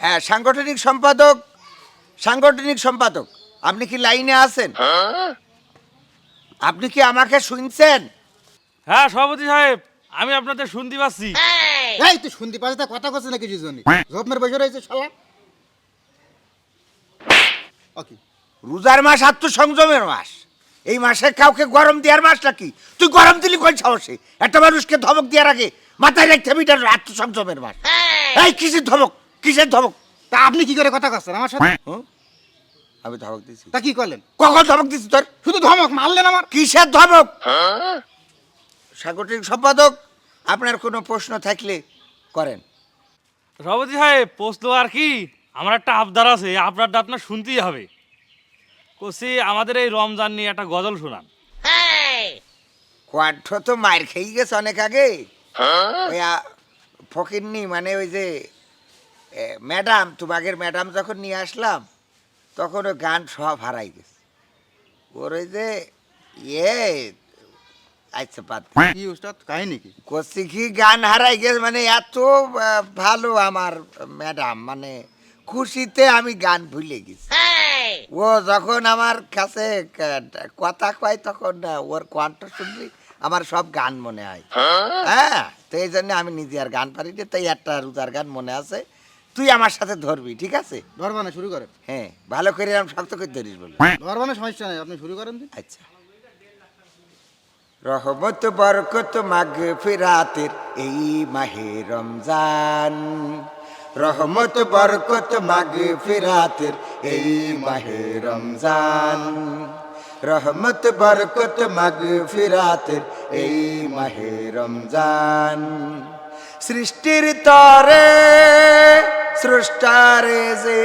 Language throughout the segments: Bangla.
হ্যাঁ সাংগঠনিক সম্পাদক সাংগঠনিক সম্পাদক আপনি কি লাইনে আছেন? আপনি কি আমাকে শুনছেন? হ্যাঁ সভাপতি সাহেব আমি আপনাদের শুনতে পাচ্ছি। এই তুই শুনতে পাচ্ছিস তা কথা করছিস না কিছু বসে রয়েছে শালা। ওকে। রোজার মাস আত্মসংযমের মাস। এই মাসে কাউকে গরম দেওয়ার মাস নাকি? তুই গরম দিলি কোন সাহসে? একটা মানুষকে ধমক দেওয়ার আগে মাথায় রাখতে হবে এটা আত্মসংযমের মাস। এই কিসের ধমক? কিসের ধমক? তা আপনি কি করে কথা করছেন আমার সাথে? আমি ধমক দিছি। তা কি করলেন? কখন ধমক দিছি তোর? শুধু ধমক মারলেন আমার। কিসের ধমক? সাংগঠনিক সম্পাদক আপনার কোনো প্রশ্ন থাকলে করেন। সভাপতি সাহেব প্রশ্ন আর কি? আমার একটা আবদার আছে আবদারটা আপনার শুনতেই হবে। কষি আমাদের এই রমজান নিয়ে একটা গজল শোনান। কোয়াণ্ঠ তো মায়ের খেয়ে গেছে অনেক আগে। ওই ফকিরনি মানে ওই যে ম্যাডাম তোমাদের ম্যাডাম যখন নিয়ে আসলাম তখন ওই গান সব হারাই গেছে। ওর ওই যে ইয়ে আচ্ছা বাদ কি উস্তাদ কাহিনী কি? করছি কি গান হারাই গেছে মানে এত ভালো আমার ম্যাডাম মানে খুশিতে আমি গান ভুলে গেছি। ও যখন আমার কাছে কথা কয় তখন ওর কণ্ঠ শুনলি আমার সব গান মনে হয়? হ্যাঁ তো এই জন্য আমি নিজে আর গান পারি না তাই একটা রোজার গান মনে আছে। তুই আমার সাথে ধরবি ঠিক আছে? ধরবানা শুরু করেন। হ্যাঁ ভালো করে আমি শক্ত করে ধরিস বলি। ধরবানা সমস্যা নেই আপনি শুরু করেন আচ্ছা। রহমত বরকত মাগ ফিরাতের এই মাহে রমজান। রহমত বরকত মাগ ফিরাতের এই মাহে রমজান। রহমত বরকত মাগ ফিরাতের এই মাহে রমজান। সৃষ্টির তরে স্রষ্টারে যে,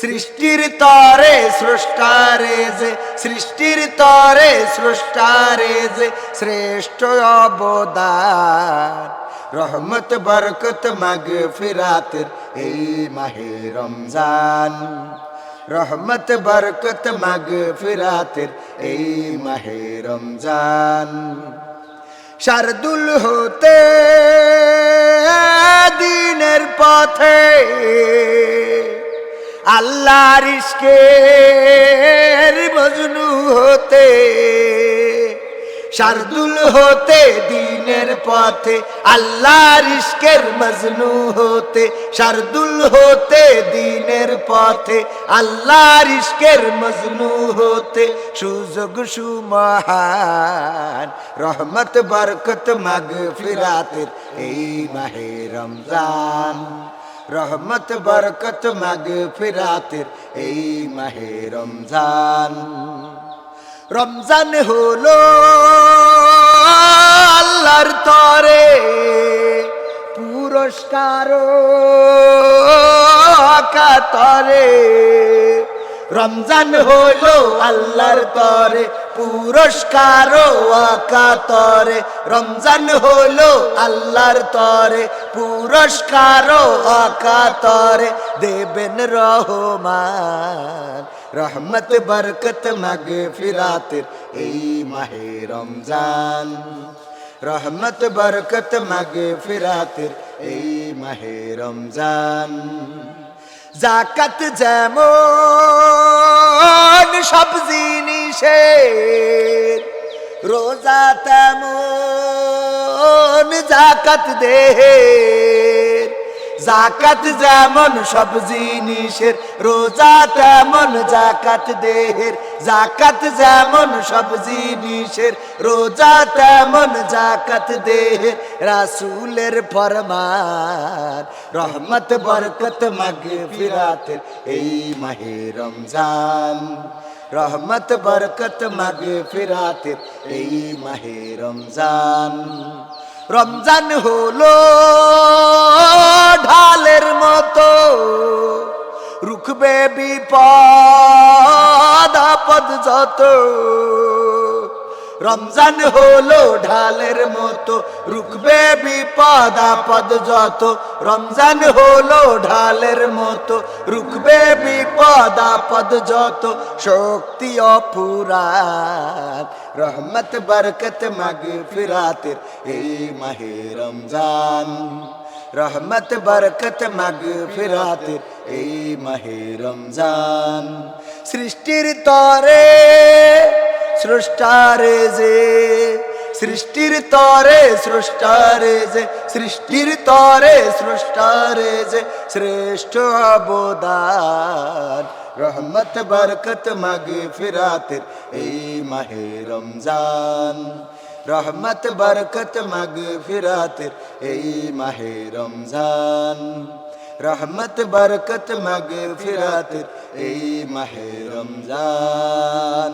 সৃষ্টির তরে স্রষ্টারে যে, সৃষ্টির তরে স্রষ্টারে যে, শ্রেষ্ঠ অবদান। রহমত, বরকত মাগ ফিরাতের এই মাহে রমজান। রহমত, বরকত মাগ ফিরাতের এই মাহে রমজান। শারদুল হতে দিনের পথে আল্লাহ রিস্কের মজনু হতে শারদুল হতে, দিনের পথে আল্লাহর ইশকের মজনু হতে। শারদুল হতে, দিনের পথে আল্লাহর ইশকের মজনু হতে। সুযোগ সুমহান, রহমত, বরকত মাগ ফিরাতের এই মাহে রমজান। রহমত, বরকত মাগ ফিরাতের এই মাহে রমজান। রমজান হলো আল্লাহর তরে পুরস্কার কাতরে রমজান হলো আল্লাহর তরে পুরস্কার আকাতরে রমজান হলো আল্লাহর তরে পুরস্কার আকাতরে দেবেন রহমান রহমত, বরকত মাগ ফিরাতের এই মাহে রমজান। রহমত, বরকত মাগ ফিরাতের এই মাহে রমজান। জাকাত যেমন সব জিনিসের, রোজা তেমন জাকাত দেহের। জাকাত যেমন সব জিনিসের, রোজা তেমন জাকাত দেহের। জাকাত যেমন সব জিনিসের, রোজা তেমন জাকাত দেহের। রাসুলের ফরমান, রহমত, বরকত মাগ ফিরাতের এই মাহে রমজান। রহমত, বরকত মাগ ফিরাতের এই মাহে রমজান। রমজান হলো ঢালের মতো রুখবে বিপদ, আপদ যত। রমজান হলো ঢালের মতো রুখবে বিপদ, আপদ যত। রমজান হলো ঢালের মতো রুখবে বিপদ, আপদ যত। শক্তি অপুরান রহমত, বরকত মাগ ফিরাতের এই মাহে রমজান। রহমত, বরকত মাগ ফিরাতের এই মাহে রমজান। সৃষ্টির তরে স্রষ্টারে যে, সৃষ্টির তরে স্রষ্টারে যে, সৃষ্টির তরে স্রষ্টারে যে, শ্রেষ্ঠ অবদান। রহমত, বরকত মাগ ফিরাতের এই মাহে রমজান। রহমত বরকত মাগ ফিরাতের এই মাহে রমজান রহমত বরকত মাগ ফিরাতের এই মাহে রমজান